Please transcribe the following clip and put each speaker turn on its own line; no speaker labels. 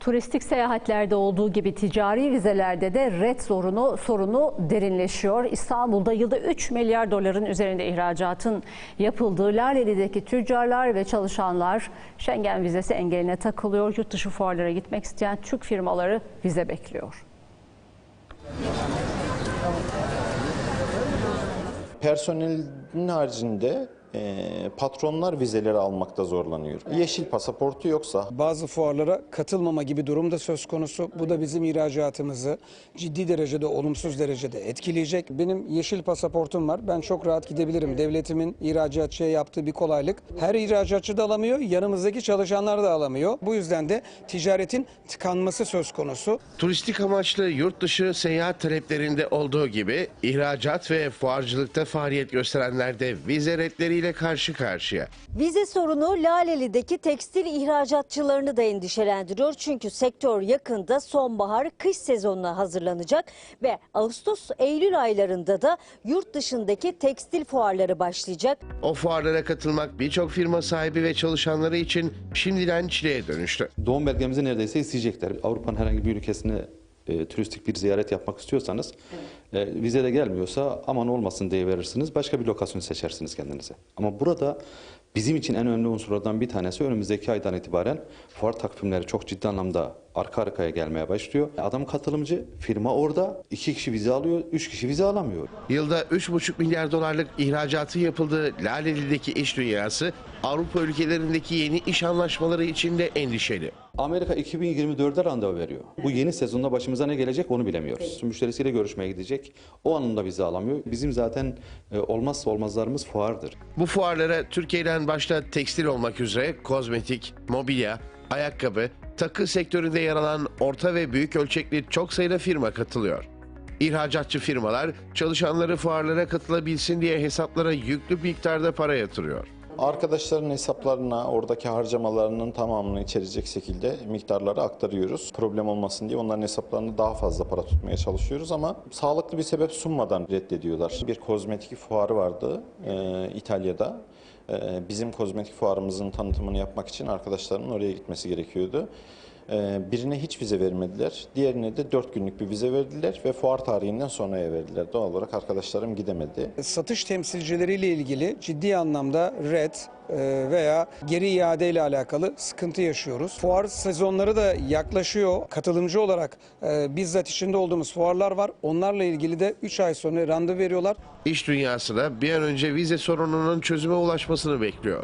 Turistik seyahatlerde olduğu gibi ticari vizelerde de red sorunu sorunu derinleşiyor. İstanbul'da yılda 3 milyar doların üzerinde ihracatın yapıldığı Laleli'deki tüccarlar ve çalışanlar Schengen vizesi engeline takılıyor. Yurt dışı fuarlara gitmek isteyen Türk firmaları vize bekliyor.
Personelin haricinde patronlar vizeleri almakta zorlanıyor. Yeşil pasaportu yoksa
Bazı fuarlara katılmama gibi durum da söz konusu. Bu da bizim ihracatımızı ciddi derecede olumsuz derecede etkileyecek. Benim yeşil pasaportum var. Ben çok rahat gidebilirim. Devletimin ihracatçıya yaptığı bir kolaylık. Her ihracatçı da alamıyor, yanımızdaki çalışanlar da alamıyor. Bu yüzden de ticaretin tıkanması söz konusu.
Turistik amaçlı yurt dışı seyahat taleplerinde olduğu gibi ihracat ve fuarcılıkta faaliyet gösterenler de vize redleriyle karşı karşıya.
Vize sorunu Laleli'deki tekstil ihracatçılarını da endişelendiriyor. Çünkü sektör yakında sonbahar kış sezonuna hazırlanacak ve Ağustos-Eylül aylarında da yurt dışındaki tekstil fuarları başlayacak.
O fuarlara katılmak birçok firma sahibi ve çalışanları için şimdiden çileye dönüştü.
Doğum belgemizi neredeyse isteyecekler. Avrupa'nın herhangi bir ülkesine e, turistik bir ziyaret yapmak istiyorsanız e, vize de gelmiyorsa aman olmasın diye verirsiniz. Başka bir lokasyon seçersiniz kendinize. Ama burada bizim için en önemli unsurlardan bir tanesi önümüzdeki aydan itibaren fuar takvimleri çok ciddi anlamda arka arkaya gelmeye başlıyor. Adam katılımcı, firma orada. iki kişi vize alıyor, üç kişi vize alamıyor.
Yılda 3,5 milyar dolarlık ihracatı yapıldığı Laleli'deki iş dünyası Avrupa ülkelerindeki yeni iş anlaşmaları için de endişeli.
Amerika 2024'de randevu veriyor. Bu yeni sezonda başımıza ne gelecek onu bilemiyoruz. Müşterisiyle görüşmeye gidecek. O anında vize alamıyor. Bizim zaten e, olmazsa olmazlarımız fuardır.
Bu fuarlara Türkiye'den başta tekstil olmak üzere kozmetik, mobilya, ayakkabı, takı sektöründe yer alan orta ve büyük ölçekli çok sayıda firma katılıyor. İhracatçı firmalar çalışanları fuarlara katılabilsin diye hesaplara yüklü miktarda para yatırıyor.
arkadaşların hesaplarına oradaki harcamalarının tamamını içerecek şekilde miktarları aktarıyoruz. Problem olmasın diye onların hesaplarını daha fazla para tutmaya çalışıyoruz ama sağlıklı bir sebep sunmadan reddediyorlar. Bir kozmetik fuarı vardı e, İtalya'da. E, bizim kozmetik fuarımızın tanıtımını yapmak için arkadaşlarımın oraya gitmesi gerekiyordu. E, birine hiç vize vermediler. Diğerine de 4 günlük bir vize verdiler ve fuar tarihinden sonraya verdiler. Doğal olarak arkadaşlarım gidemedi.
Satış temsilcileriyle ilgili ciddi anlamda red veya geri iade ile alakalı sıkıntı yaşıyoruz. Fuar sezonları da yaklaşıyor. Katılımcı olarak e, bizzat içinde olduğumuz fuarlar var. Onlarla ilgili de 3 ay sonra randevu veriyorlar.
İş dünyası da bir an önce vize sorununun çözüme ulaşmasını bekliyor.